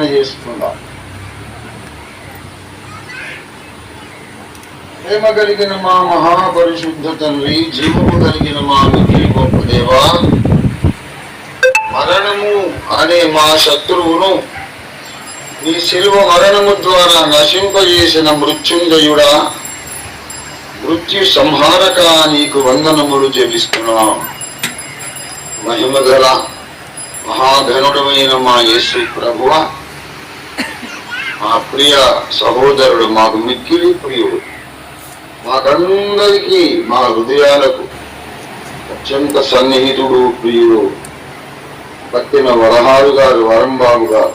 ప్రార్థన చేసుకుందాం. ప్రేమ కలిగిన మా మహాపరిశుద్ధ తండ్రి జీవము కలిగిన మా మిగిలి గొప్ప దేవా మరణము అనే మా శత్రువును నీ శిల్వ మరణము ద్వారా నశింపజేసిన మృత్యుంజయుడా మృత్యు సంహారక నీకు వందనములు చెల్లిస్తున్నాం. మహిమగల మహాధనుడమైన మా యేసు ప్రభువ మా ప్రియ సహోదరుడు మాకు మిక్కిలి ప్రియుడు. మాకందరికీ మా హృదయాలకు అత్యంత సన్నిహితుడు ప్రియుడు పట్టిన వరహారు గారు వరంబాబు గారు.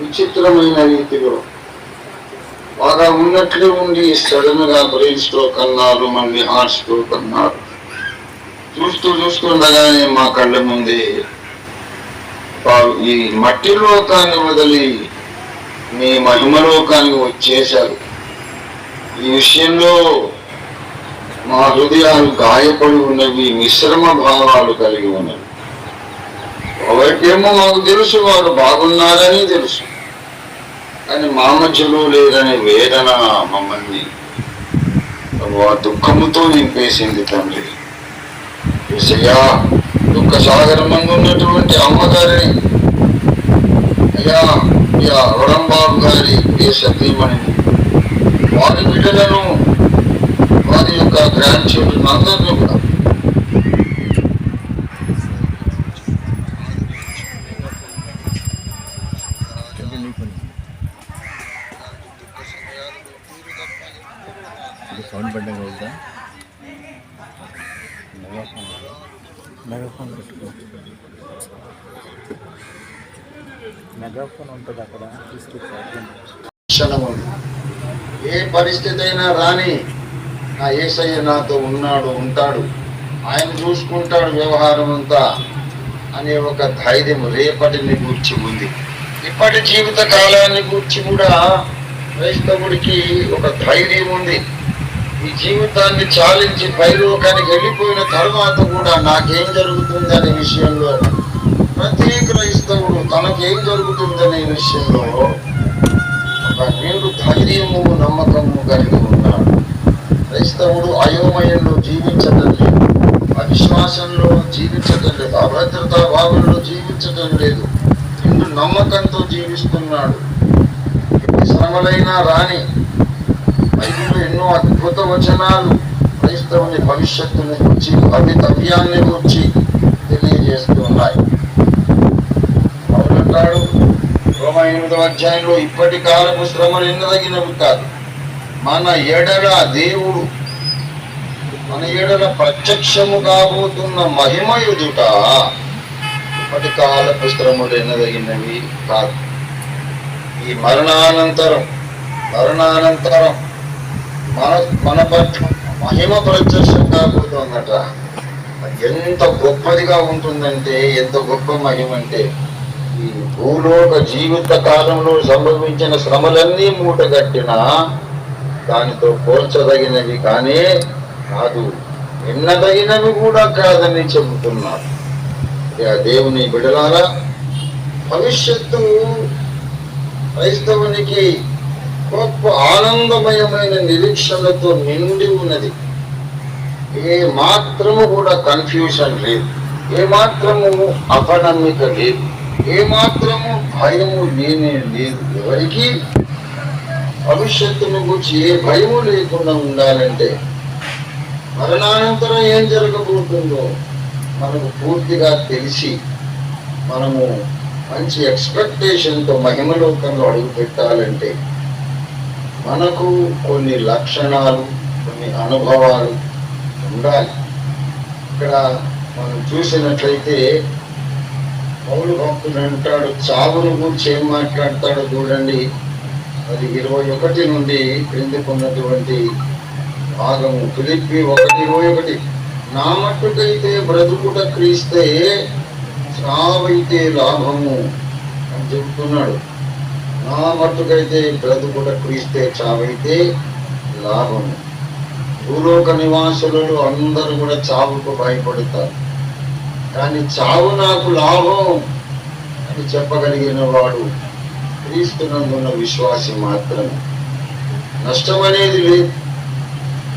విచిత్రమైన రీతిలో బాగా ఉన్నట్లే ఉండి సడన్గా బ్రెయిన్ స్ట్రోక్ అన్నారు మళ్ళీ హార్ట్ స్ట్రోక్ అన్నారు. చూస్తూ చూస్తుండగానే మా కళ్ళ ముందే ఈ మట్టి లోకాన్ని వదిలి మీ మహిమలోకానికి వచ్చేశారు. ఈ విషయంలో మా హృదయాలు గాయపడి ఉన్నవి మిశ్రమ భావాలు కలిగి ఉన్నవి. ఎవరికేమో మాకు తెలుసు వారు బాగున్నారని తెలుసు. కానీ మా మధ్యలో లేదనే వేదన మమ్మల్ని దుఃఖముతో నింపేసింది తండ్రి. విషయా దుఃఖ సాగరం మందు ఉన్నటువంటి అమ్మగారిని అయ్యా అయ్యా వరంబాబు గారి ఏ సతీమణిని వారి బిడ్డలను వారి యొక్క గ్రాండ్ చిల్డ్రన్ అందరినీ కూడా సౌండ్ పెట్టడం అవుతుందా మెగాఫోన్ పెట్టుకో. మెగాఫోన్ ఉంటుంది అక్కడ తీసుకొచ్చి ఏ పరిస్థితి అయినా రాని నా ఏసయ్య నాతో ఉన్నాడు ఉంటాడు. ఆయన చూసుకుంటాడు వ్యవహారం అంతా అనే ఒక ధైర్యం రేపటిని గూర్చి ఉంది. ఇప్పటి జీవిత కాలాన్ని గూర్చి కూడా క్రైస్తవుడికి ఒక ధైర్యం ఉంది. ఈ జీవితాన్ని చాలించి పైలోకానికి వెళ్ళిపోయిన తర్వాత కూడా నాకేం జరుగుతుంది అనే విషయంలో ప్రతి క్రైస్తవుడు తనకేం జరుగుతుందనే విషయంలో ఒక నేడు ధైర్యము నమ్మకము కలిగి ఉన్నాడు క్రైస్తవుడు అయోమయంలో జీవించడం లేదు. అవిశ్వాసంలో జీవించడం లేదు. అభద్రతా భావంలో జీవించడం లేదు. ఇందు నమ్మకంతో జీవిస్తున్నాడు. ఎన్ని శ్రమలైనా రాని బైబిల్లో ఎన్నో అద్భుత వచనాలు క్రైస్తవుని భవిష్యత్తుని గురించి భవితవ్యాన్ని గురించి తెలియజేస్తున్నాయి అవునంటాడు రోమ ఎనిమిదవ అధ్యాయంలో ఇప్పటి కాలపు శ్రమలు ఎన్నదగినవి కాదు. మన ఎడల దేవుడు మన ఎడల ప్రత్యక్షము కాబోతున్న మహిమ ఎదుట ఇప్పటి కాలపు శ్రమలు ఎన్నదగినవి కాదు. ఈ మరణానంతరం మరణానంతరం మన మన మహిమ ప్రత్యక్షంగా కాబోతుందట అది ఎంత గొప్పదిగా ఉంటుందంటే ఎంత గొప్ప మహిమ అంటే ఈ భూలోక జీవిత కాలంలో సంభవించిన శ్రమలన్నీ మూటగట్టిన దానితో పోల్చదగినవి కానీ కాదు. ఎన్నదగినవి కూడా కాదని చెబుతున్నారు. దేవుని బిడలారా భవిష్యత్తు క్రైస్తవునికి గొప్ప ఆనందమయమైన నిరీక్షణతో నిండి ఉన్నది. ఏ మాత్రము కూడా కన్ఫ్యూషన్ లేదు. ఏ మాత్రము అపనమ్మిక లేదు. ఏ మాత్రము భయము లేనే లేదు. ఎవరికి భవిష్యత్తును గురించి ఏ భయము లేకుండా ఉండాలంటే మరణానంతరం ఏం జరగబోతుందో మనకు పూర్తిగా తెలిసి మనము మంచి ఎక్స్పెక్టేషన్తో మహిమలోకంలో అడుగు పెట్టాలంటే మనకు కొన్ని లక్షణాలు కొన్ని అనుభవాలు ఉండాలి. ఇక్కడ మనం చూసినట్లయితే పౌలు భక్తుడు అంటాడు చావును గురించి ఏం మాట్లాడతాడో చూడండి. అది ఇరవై ఒకటి నుండి క్రిందికున్నటువంటి భాగము. ఫిలిప్పి ఒకటి ఇరవై ఒకటి. నా మట్టుకైతే బ్రతుకుట క్రీస్తే చావైతే లాభము అని చెబుతున్నాడు నా మట్టుకైతే బ్రతుకుట క్రీస్తే చావైతే లాభము భూలోక నివాసులు అందరూ కూడా చావుకు భయపడతారు. కానీ చావు నాకు లాభం అని చెప్పగలిగిన వాడు క్రీస్తునందున్న విశ్వాసి మాత్రమే. నష్టం అనేది లేదు.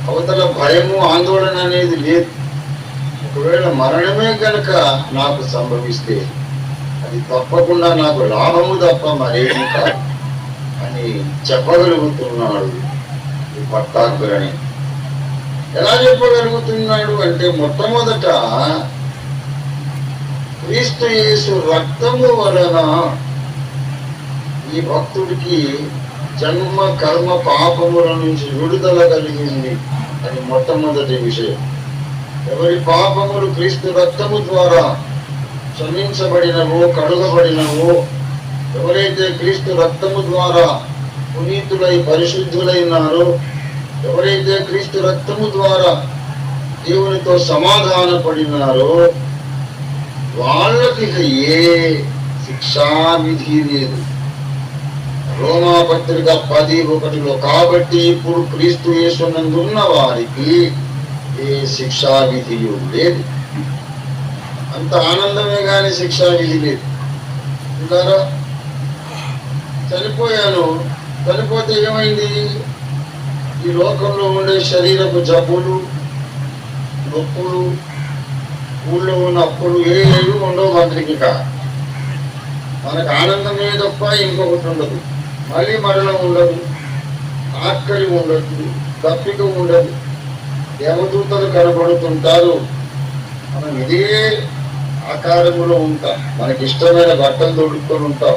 అవతల భయము ఆందోళన అనేది లేదు. ఒకవేళ మరణమే కనుక నాకు సంభవిస్తే అది తప్పకుండా నాకు లాభము తప్ప మరేమి కాదు. అని చెప్పగలుగుతున్నాడు ఈ ఎలా చెప్పగలుగుతున్నాడు అంటే మొట్టమొదట క్రీస్తు యేసు రక్తము వలన ఈ భక్తుడికి జన్మ కర్మ పాపముల నుంచి విడుదల కలిగింది అని మొట్టమొదటి విషయం. ఎవరి పాపములు క్రీస్తు రక్తము ద్వారా క్షమించబడినవో కడుగబడినవో ఎవరైతే క్రీస్తు రక్తము ద్వారా పునీతులై పరిశుద్ధులైనారో ఎవరైతే క్రీస్తు రక్తము ద్వారా దేవునితో సమాధాన పడినారో వాళ్ళకి ఏ శిక్షా విధి లేదు. రోమా పత్రిక పది ఒకటిలో కాబట్టి ఇప్పుడు క్రీస్తు యేసునందున్న వారికి ఏ శిక్షావిధి లేదు. అంత ఆనందమే కానీ శిక్ష విధి లేదు. చనిపోయాను. చనిపోతే ఏమైంది? ఈ లోకంలో ఉండే శరీరపు జబ్బులు నొప్పులు ఊళ్ళో ఉన్న అప్పులు ఏవి ఉండవు మనకి మనకు ఆనందమే తప్ప ఇంకొకటి ఉండదు. మళ్ళీ మరణం ఉండదు. ఆకలి ఉండదు. తప్పిక ఉండదు. దేవదూతలు కనబడుతుంటారు. మనం ఇదే ఆకారములో ఉంటాం. మనకి ఇష్టమైన బట్టలు తొడుక్కొని ఉంటాం.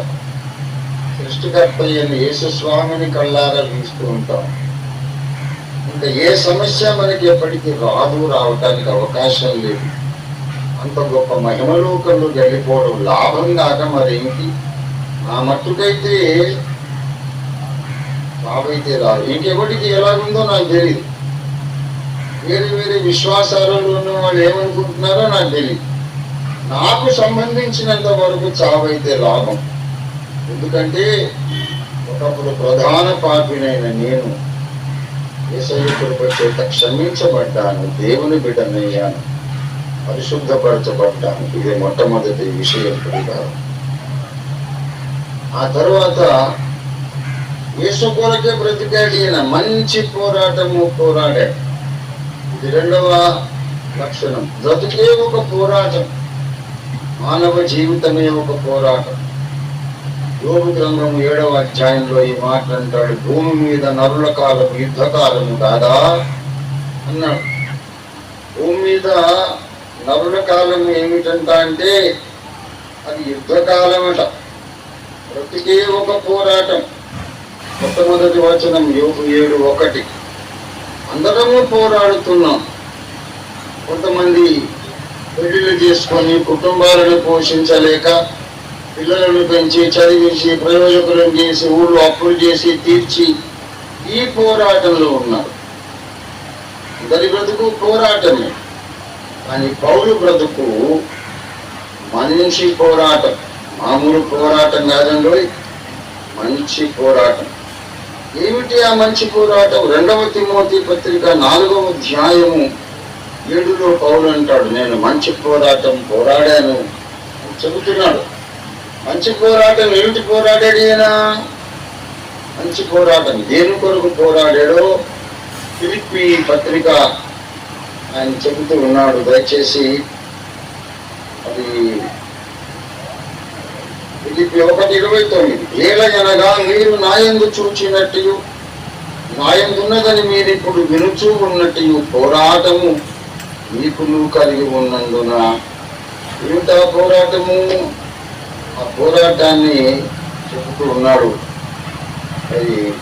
సృష్టికర్త అయిన యేసు స్వామిని కళ్ళారా వీస్తూ ఉంటాం. ఇంకా ఏ సమస్య మనకి ఎప్పటికీ రాదు రావటానికి అవకాశం లేదు. అంత గొప్ప మహిమలోకంలో వెళ్ళిపోవడం లాభం కాక మరేంటి? నా మట్టుకైతే బాబైతే రాదు. ఇంకెవరికి ఎలాగుందో నాకు తెలియదు వేరే వేరే విశ్వాసాలలో ఉన్న వాళ్ళు ఏమనుకుంటున్నారో నాకు తెలియదు నాకు సంబంధించినంత వరకు చావైతే లాభం. ఎందుకంటే ఒకప్పుడు ప్రధాన పాపినైన నేను ఏసయ్య కృప చేత క్షమించబడ్డాను దేవుని బిడ్డనయ్యాను పరిశుద్ధపరచబడ్డాను. ఇది మొట్టమొదటి విషయం కూడా. ఆ తర్వాత యేసు కొరకే బ్రతికాడు ఈయన. మంచి పోరాటము పోరాడాడు ఇది రెండవ లక్షణం. బ్రతుకే ఒక పోరాటం. మానవ జీవితమే ఒక పోరాటం. యోగు గ్రంథం ఏడవ అధ్యాయంలో ఈ మాట అంటాడు భూమి మీద నరుల కాలం యుద్ధకాలము కాదా? అన్నాడు. భూమి మీద నరుల కాలం ఏమిటంట అంటే అది యుద్ధకాలం అట ప్రతికే ఒక పోరాటం. మొట్టమొదటి వచనం యోగు ఏడు ఒకటి. అందరము పోరాడుతున్నాం. కొంతమంది పెళ్ళిళ్ళు చేసుకొని కుటుంబాలను పోషించలేక పిల్లలను పెంచి చదివించి ప్రయోజకులను చేసి ఊళ్ళో అప్పులు చేసి తీర్చి ఈ పోరాటంలో ఉన్నారు. ఇద్దరి బ్రతుకు పోరాటమే. కానీ పౌరు బ్రతుకు మనిషి పోరాటం. మామూలు పోరాటం కాదండి మంచి పోరాటం. ఏమిటి ఆ మంచి పోరాటం? రెండవ తిమోతి పత్రిక నాలుగవ అధ్యాయము ఏడులో పౌలు అంటాడు నేను మంచి పోరాటం పోరాడాను అని చెబుతున్నాడు. మంచి పోరాటం ఏమిటి పోరాడాడు ఈయన మంచి పోరాటం దేని కొరకు పోరాడాడో ఫిలిప్పి పత్రిక ఆయన చెబుతూ ఉన్నాడు. దయచేసి అది ఫిలిప్పి ఒకటి ఇరవై తొమ్మిది. ఏలగనగా మీరు నాయందు చూచినట్టు నాయందున్నదని మీరు ఇప్పుడు వినుచూ ఉన్నట్టు పోరాటము మీకు కలిగి ఉన్నందున ఏమిటా పోరాటము ఆ పోరాటాన్ని చెబుతూ ఉన్నాడు. అది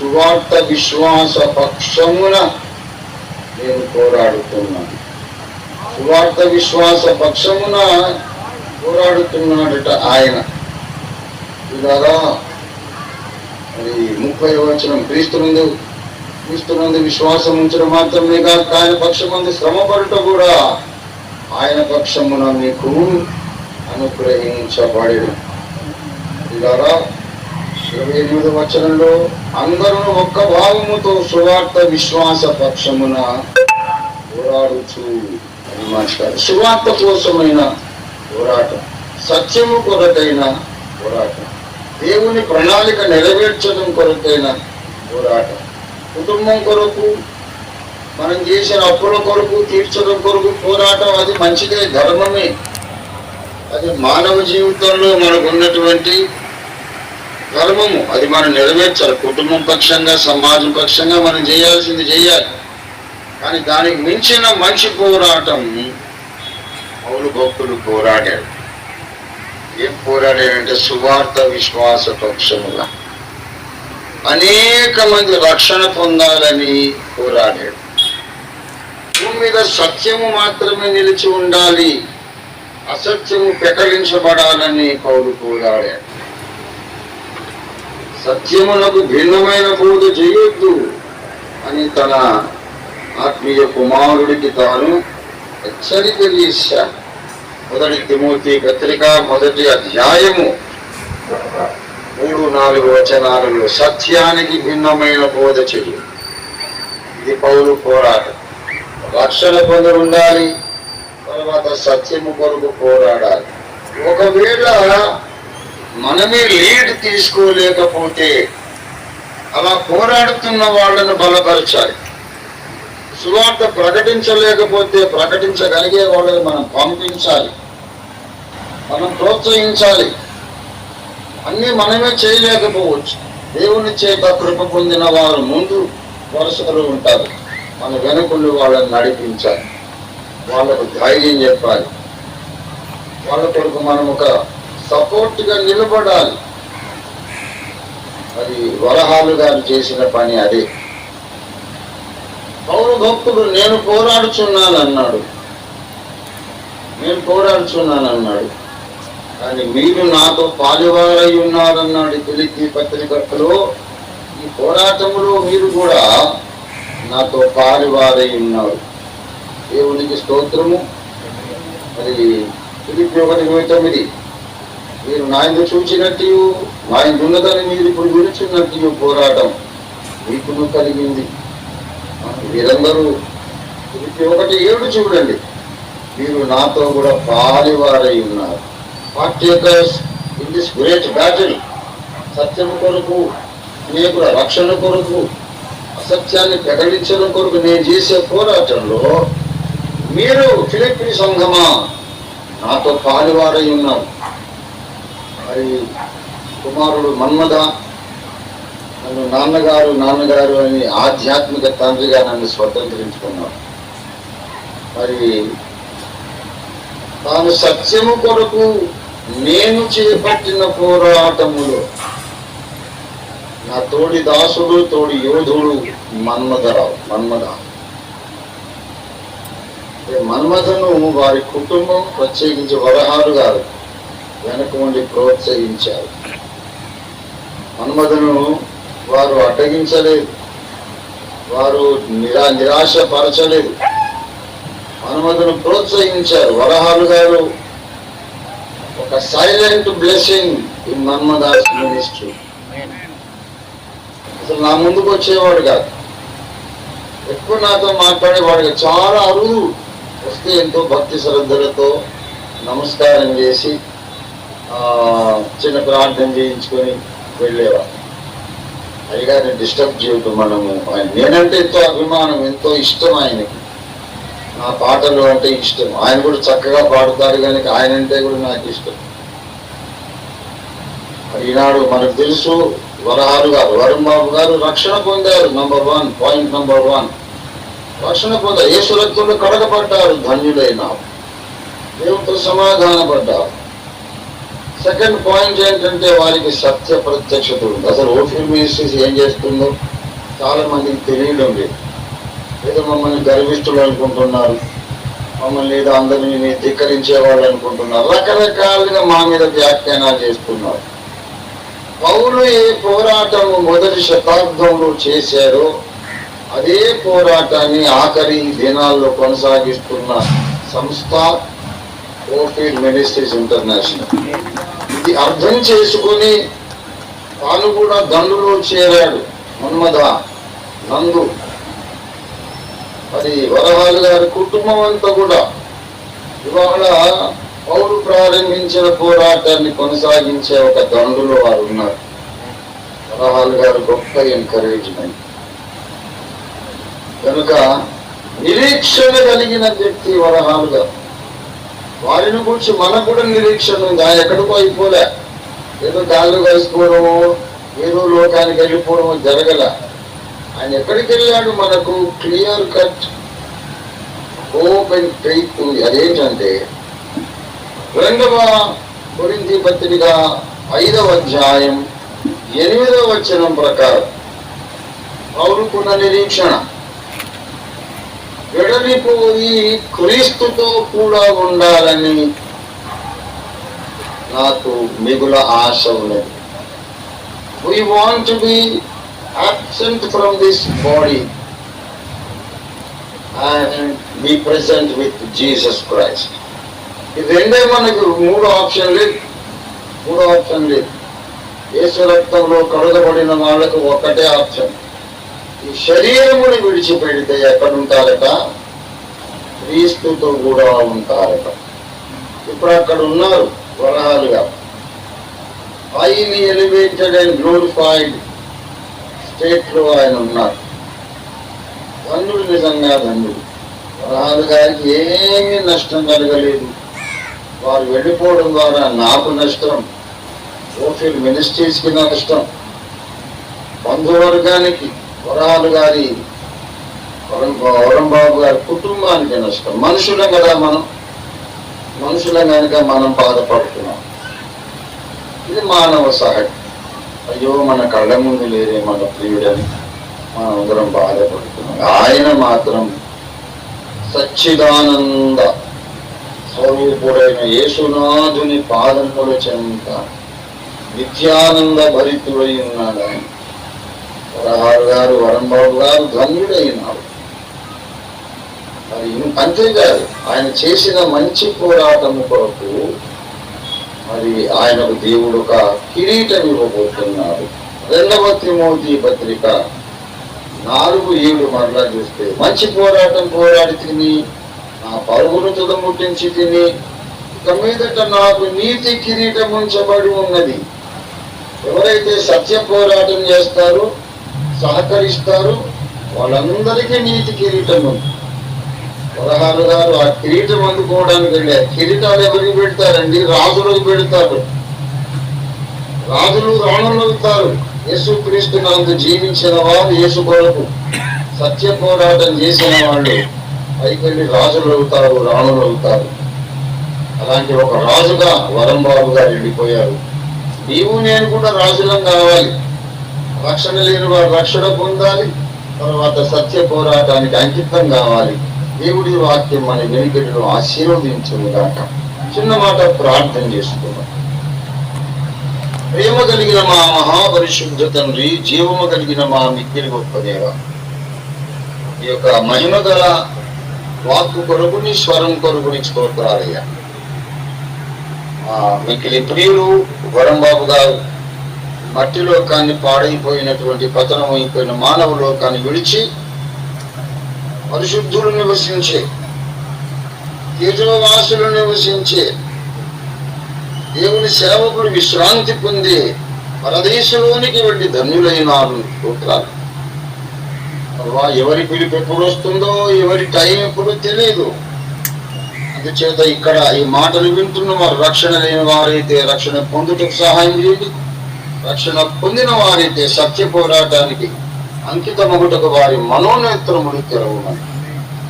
సువార్త విశ్వాస పక్షమున నేను పోరాడుతున్నాను. సువార్త విశ్వాస పక్షమున పోరాడుతున్నాడట ఆయన. ఇలాగా అది ముప్పై వచనం క్రీస్తునందు విశ్వాసం ఉంచడం మాత్రమే కాక ఆయన పక్షమందు శ్రమపడుట కూడా ఆయన పక్షమున మీకు అనుగ్రహించబడేది ఇలాగా ఇరవై ఎనిమిది వచనంలో అందరూ ఒక్క భావముతో సువార్త విశ్వాస పక్షమున పోరాడుచు అని మాట్లాడు సువార్త కోసమైన పోరాటం సత్యము కొరకైన పోరాటం దేవుని ప్రణాళిక నెరవేర్చడం కొరకైన పోరాటం. కుటుంబం కొరకు మనం చేసిన అప్పుల కొరకు తీర్చడం కొరకు పోరాటం అది మంచిదే ధర్మమే. అది మానవ జీవితంలో మనకు ఉన్నటువంటి ధర్మము. అది మనం నెరవేర్చాలి. కుటుంబం పక్షంగా సమాజం పక్షంగా మనం చేయాల్సింది చేయాలి. కానీ దానికి మించిన మంచి పోరాటం పౌలు భక్తులు పోరాడారు. ఏం పోరాడారంటే సువార్త విశ్వాస పక్షముగా అనేక మంది రక్షణ పొందాలని పోరాడాడు. భూమి మీద సత్యము మాత్రమే నిలిచి ఉండాలి అసత్యము పెకలించబడాలని పౌరు పోరాడాడు. సత్యమునకు భిన్నమైన బోధ చేయొద్దు అని తన ఆత్మీయ కుమారుడికి తాను హెచ్చరిక చేశాడు. మొదటి తిమూర్తి పత్రిక మొదటి అధ్యాయము మూడు నాలుగు వచనాలలో సత్యానికి భిన్నమైన బోధ చెయ్యి. ఇది పౌరు పోరాటం. రక్షణ పొంది ఉండాలి తర్వాత సత్యము కొరకు పోరాడాలి. ఒకవేళ మనమే లీడ్ తీసుకోలేకపోతే అలా పోరాడుతున్న వాళ్ళను బలపరచాలి. సువార్త ప్రకటించలేకపోతే ప్రకటించగలిగే వాళ్ళని మనం పంపించాలి. మనం ప్రోత్సహించాలి. అన్నీ మనమే చేయలేకపోవచ్చు. దేవుని చేత కృప పొందిన వారు ముందు వరుసలో ఉంటారు. మన వెనుకుండి వాళ్ళని నడిపించాలి. వాళ్ళకు ధైర్యం చెప్పాలి. వాళ్ళ కొరకు మనం ఒక సపోర్ట్గా నిలబడాలి. అది వరహాలు గారు చేసిన పని అదే. పౌరు భక్తుడు నేను పోరాడుచున్నాను అన్నాడు నేను పోరాడుచున్నాను అన్నాడు కానీ మీరు నాతో పాలువారై ఉన్నారన్నాడు పిలిపి పత్రికలో ఈ పోరాటంలో మీరు కూడా నాతో పాలువారై ఉన్నారు దేవునికి స్తోత్రము. మరి పిలిపి ఒకటి ఇరవై తొమ్మిది. మీరు నాయన చూచినట్టు ఆయన ఉన్నదని మీరు ఇప్పుడు విరుచున్నట్టు పోరాటం మీకును కలిగింది. మీరందరూ పిలిపి ఒకటి ఏడు చూడండి. మీరు నాతో కూడా పాలివారై ఉన్నారు partakers in this great battle. సత్యం కొరకు అనేకుల రక్షణ కొరకు అసత్యాన్ని ప్రకటించడం కొరకు నేను చేసే పోరాటంలో మీరు ఫిలిపిన్ సంఘమా? నాతో పాలువారై ఉన్నారు. మరి కుమారుడు మన్మద నన్ను నాన్నగారు నాన్నగారు అని ఆధ్యాత్మిక తండ్రిగా నన్ను స్వతంత్రించుకున్నారు. మరి తాను సత్యము కొరకు నేను చేపట్టిన పోరాటములో. నా తోడి దాసుడు తోడి యోధుడు మన్మధరావు మన్మధ. మన్మథను వారి కుటుంబం ప్రత్యేకించి వరహాలు గారు వెనక ఉండి ప్రోత్సహించారు. మన్మథను వారు అడ్డగించలేదు. వారు నిరా నిరాశపరచలేదు. మన్మథను ప్రోత్సహించారు. వరహాలు గారు ఒక సైలెంట్ బ్లెస్సింగ్ ఇన్ మన్మదాస్ మినిస్ట్రీ అసలు నా ముందుకు వచ్చేవాడు కాదు. ఎక్కువ నాతో మాట్లాడేవాడు కాదు. చాలా అరుదు. వస్తే ఎంతో భక్తి శ్రద్ధలతో నమస్కారం చేసి ఆ, చిన్న ప్రార్థన చేయించుకొని వెళ్ళేవాడు. అయ్యగారిని డిస్టర్బ్ చేయటం మనము. ఆయన నేనంటే ఎంతో అభిమానం ఎంతో ఇష్టం ఆయనకి. నా పాటలు అంటే ఇష్టం. ఆయన కూడా చక్కగా పాడుతాడు కనుక ఆయన అంటే కూడా నాకు ఇష్టం. ఈనాడు మనకు తెలుసు వరహారు గారు. వరుణ్ బాబు గారు రక్షణ పొందారు number one point number one రక్షణ పొందారు. యేసు రక్తంలో కడగబడ్డారు ధన్యులైన సమాధాన సమాధానపడ్డారు. సెకండ్ పాయింట్ ఏంటంటే వారికి సత్య ప్రత్యక్షత ఉంది. అసలు ఓటీ మినిస్ట్రీస్ ఏం చేస్తుందో చాలా మందికి తెలియడం లేదు. ఏదో మమ్మల్ని గర్విస్తులు అనుకుంటున్నారు. మమ్మల్ని ఏదో అందరినీ ధిక్కరించే వాళ్ళు అనుకుంటున్నారు. రకరకాలుగా మా మీద వ్యాఖ్యానాలు చేస్తున్నారు. పౌరులు ఏ పోరాటం మొదటి శతాబ్దంలో చేశారో అదే పోరాటాన్ని ఆఖరి దినాల్లో కొనసాగిస్తున్న సంస్థ ఓఫీల్ మినిస్ట్రీస్ ఇంటర్నేషనల్. ఇది అర్థం చేసుకుని తాను కూడా దండులో చేరాడు. మన్మద నందు మరి వరహాలు గారి కుటుంబం అంతా కూడా ఇవాళ పౌరు ప్రారంభించిన పోరాటాన్ని కొనసాగించే ఒక దండులో వారు ఉన్నారు. వరహాల్ గారు గొప్ప ఎంకరేజ్మెంట్ కనుక నిరీక్షణ కలిగిన వ్యక్తి వరహాలు గారు. వారిని గురించి మనకు కూడా నిరీక్షణ ఉంది. ఆయన ఎక్కడికో అయిపోలే. ఏదో గాల్లో కలిసిపోవడము ఏదో లోకానికి వెళ్ళిపోవడము జరగల. ఆయన ఎక్కడికి వెళ్ళాడు? మనకు clear cut hope and faith అదేంటంటే రెండవ గురించి పత్రిక ఐదవ అధ్యాయం ఎనిమిదవ వచనం ప్రకారం పౌరుకున్న నిరీక్షణ. విడలిపోయి క్రీస్తుతో కూడా ఉండాలని నాకు మిగుల ఆశ ఉన్నది. We want be absent from this body and be present with Jesus Christ. ఇది రెండే మనకు మూడు ఆప్షన్ లేదు. మూడు ఆప్షన్ లేదు. యేసు రక్తంలో కడగబడిన వాళ్ళకు ఒక్కటే ఆప్షన్ ఈ శరీరముని విడిచిపెడితే ఎక్కడుంటారట క్రీస్తుతో కూడా ఉంటారట. ఇప్పుడు అక్కడ ఉన్నారు వరాలుగా. హైలీ ఎలివేటెడ్ అండ్ గ్లోరిఫైడ్ స్టేట్లో ఆయన ఉన్నారు. ధన్యుడు నిజంగా ధన్యుడు వరహాలు గారికి ఏమీ నష్టం కలగలేదు. వారు వెళ్ళిపోవడం ద్వారా నాకు నష్టం ఓఫీల్ మినిస్ట్రీస్కి నష్టం బంధువర్గానికి వరహాలు గారి వరం వరంబాబు గారి కుటుంబానికి నష్టం. మనుషులం కదా మనం. మనుషులం కనుక మనం బాధపడుతున్నాం. ఇది మానవ సహజం అయ్యో మన కళ్ళ ముందు లేరే మన ప్రియుడని మనం అందరం బాధపడుతున్నాం. ఆయన మాత్రం సచ్చిదానంద స్వరూపుడైన యేసునాథుని పాదముల చెంత నిత్యానంద భరితుడై ఉన్నాడు ఆయన. వరహారు గారు వరంబాబు గారు ధన్యుడైనాడు మరి అంతేకాదు ఆయన చేసిన మంచి పోరాటము కొరకు మరి ఆయనకు దేవుడు ఒక కిరీటం ఇవ్వబోతున్నాడు రెండవ తిమోతి పత్రిక నాలుగు ఏడు మరలా చూస్తే మంచి పోరాటం పోరాడి తిని నా పరుగును తుదముట్టించి తిని ఇక మీదట నాకు నీతి కిరీటం ఉంచబడి ఉన్నది. ఎవరైతే సత్య పోరాటం చేస్తారో సహకరిస్తారు వాళ్ళందరికీ నీతి కిరీటం ఉంది పదహారు గారు ఆ కిరీటం అందుకోవడానికి వెళ్ళారు. కిరీటాలు ఎవరికి పెడతారండి? రాజులకు పెడతారు. రాజులు రాణులు అవుతారు. యేసు క్రీస్తు నందు జీవించిన వారు యేసు కొరకు సత్య పోరాటం చేసిన వాళ్ళు. పైకెళ్ళి రాజులు అవుతారు రాణులు అవుతారు. అలాంటి ఒక రాజుగా వరం బాబు గారు వెళ్ళిపోయారు. నీవు నేను కూడా రాజులం కావాలి. రక్షణ లేని వారు రక్షణ పొందాలి. తర్వాత సత్య పోరాటానికి అంకితం కావాలి. దేవుడి వాక్యం మన వెనుకటిలో ఆశీర్వదించుగాక చిన్న మాట ప్రార్థన చేసుకున్నాం ప్రేమ కలిగిన మా మహాపరిశుద్ధ తండ్రి జీవము కలిగిన మా మిక్కిలి గొప్ప దేవ. ఈ యొక్క మహిమ గల వాక్కు కొరకుని స్వరం కొరకుని స్తోత్రాలయ్యా. ఆ మిక్కిలి ప్రియులు వరం బాబు గారు మట్టి లోకాన్ని పాడైపోయినటువంటి పతనం అయిపోయిన మానవ లోకాన్ని విడిచి పరిశుద్ధులు నివసించే. తీర్థవాసులు నివసించే. దేవుని సేవకులు విశ్రాంతి పొంది పరదేశంలోనికి వెళ్ళి ధన్యులైనారు స్తోత్రాలు అవ్వా, ఎవరి పిలుపు ఎప్పుడు వస్తుందో ఎవరి టైం ఎప్పుడు తెలియదు అందుచేత ఇక్కడ ఈ మాటలు వింటున్న వారు రక్షణ లేని వారైతే రక్షణ పొందుటకు సహాయం చేయండి. రక్షణ పొందిన వారైతే సత్య పోరాటానికి అంకితమగుటకు వారి మనోనేత్రములు తెరవమని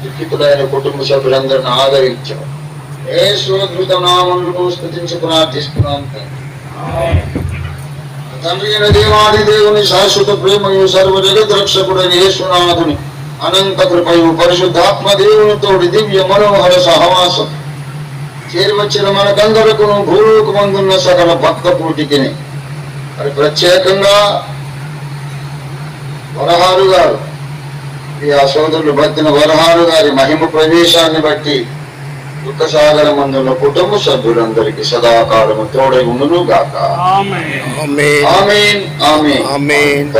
లిఖితులైన కుటుంబ సభ్యులందరిని ఆదరించాం. ఏ సురద్భుత నామములను స్థుతించి ప్రార్థిస్తున్నాం తండ్రి. అయిన దేవాది దేవుని శాశ్వత ప్రేమయు సర్వ జగద్రక్షకుడైన యేసునాథుని అనంత కృపయు పరిశుద్ధాత్మ దేవునితోడి దివ్య మనోహర సహవాసం. చేరివచ్చిన మనకందరకును భూలోకమందున్న సకల భక్త పూటికిని మరి ప్రత్యేకంగా వరహారు గారు. ఈ ఆ సోదరులు బతిన వరహారు గారి మహిమ ప్రవేశాన్ని బట్టి దుఃఖ సాగర మందుల కుటుంబ సభ్యులందరికీ సదాకాలము తోడై ఉండును గాక ఆమేన్. ఆమేన్ ఆమేన్. ఆమేన్.